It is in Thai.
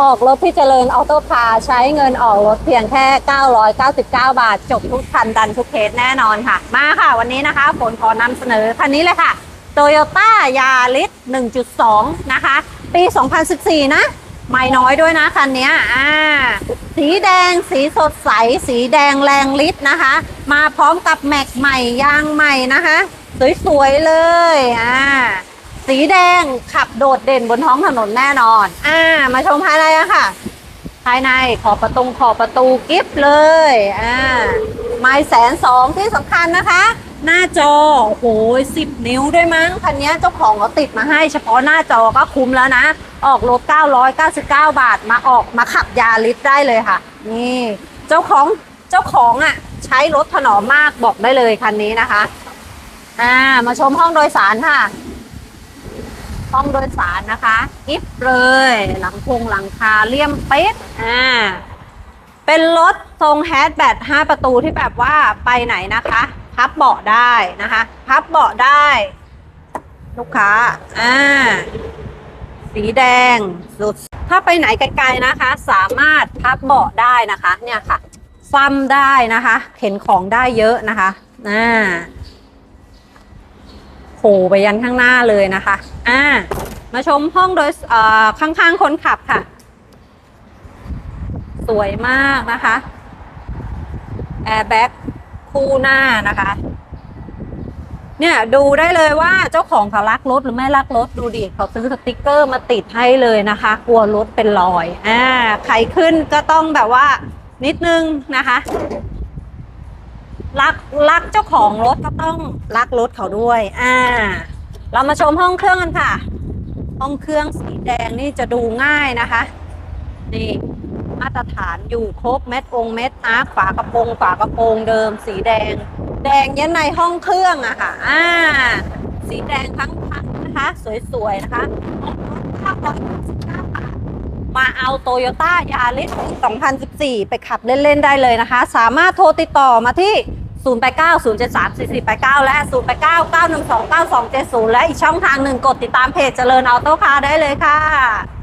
ออกรถที่เจริญออโต้คาใช้เงินออกรถเพียงแค่ 999 บาท จบทุกคันดันทุกเคสแน่นอนค่ะ มาค่ะวันนี้นะคะฝนขอนำเสนอคันนี้เลยค่ะ Toyota Yaris 1.2 นะคะ ปี 2014 นะไม่น้อยด้วยนะคันนี้อ่า สีแดง สีสดใส สีแดงแรงฤทธิ์นะคะ มาพร้อมกับแม็กใหม่ยางใหม่นะคะ สวยๆเลย อ่า สีแดงขับโดดเด่นบนท้องถนนแน่นอน อ่า มาชมภายในอะค่ะ ภายในขอบประตูขอบประตูกิฟเลย อ่า ไม้แสนสองที่สำคัญนะคะ หน้าจอ โอ้โหสิบนิ้วด้วยมั้ง คันนี้เจ้าของเขาติดมาให้เฉพาะหน้าจอก็คุ้มแล้วนะ ออกรถ999 บาท มาออกมาขับยาลิสได้เลยค่ะ นี่ เจ้าของเจ้าของอะ ใช้รถถนอมมากบอกได้เลยคันนี้นะคะ อ่า มาชมห้องโดยสารค่ะ ห้องโดยสารนะคะกิฟเลย หลังพงหลังคาเลี่ยมเป๊ะอ่าเป็นรถทรงแฮชแบต5ประตูที่แบบว่าไปไหนนะคะ พับเบาะได้นะคะ พับเบาะได้ ลูกค้าอ่าสีแดงสุดถ้าไปไหนไกลๆนะคะ สามารถพับเบาะได้นะคะ เนี่ยค่ะฟัมได้นะคะ เข็นของได้เยอะนะคะอ่า โผล่ไปยันข้างหน้าเลยนะคะ อ่า มาชมห้องโดยอ่อข้างๆคนขับค่ะ สวยมากนะคะแอร์แบ็กคู่หน้านะคะ เนี่ยดูได้เลยว่าเจ้าของเขารักรถหรือไม่รักรถดูดิเขาซื้อสติกเกอร์มาติดให้เลยนะคะ กลัวรถเป็นรอย อ่า ใครขึ้นก็ต้องแบบว่านิดนึงนะคะ รักรักเจ้าของรถก็ต้องรักรถเขาด้วย อ่า เรามาชมห้องเครื่องกันค่ะ ห้องเครื่องสีแดงนี่จะดูง่ายนะคะ นี่มาตรฐานอยู่ครบเม็ดองเม็ดอาร์คฝากระโปรงฝากระโปรงเดิม สีแดง แดงยันในห้องเครื่องอะค่ะ อ่า สีแดงทั้งคันนะคะ สวยๆนะคะห้องรถ999บา มาเอาโตโยต้ายาริส2014 ไปขับเล่น ๆ ได้เลยนะคะ สามารถโทรติดต่อมาที่ 0890734489 และ 0899129270 และอีกช่องทางหนึ่งกดติดตามเพจเจริญออโต้คาร์ได้เลยค่ะ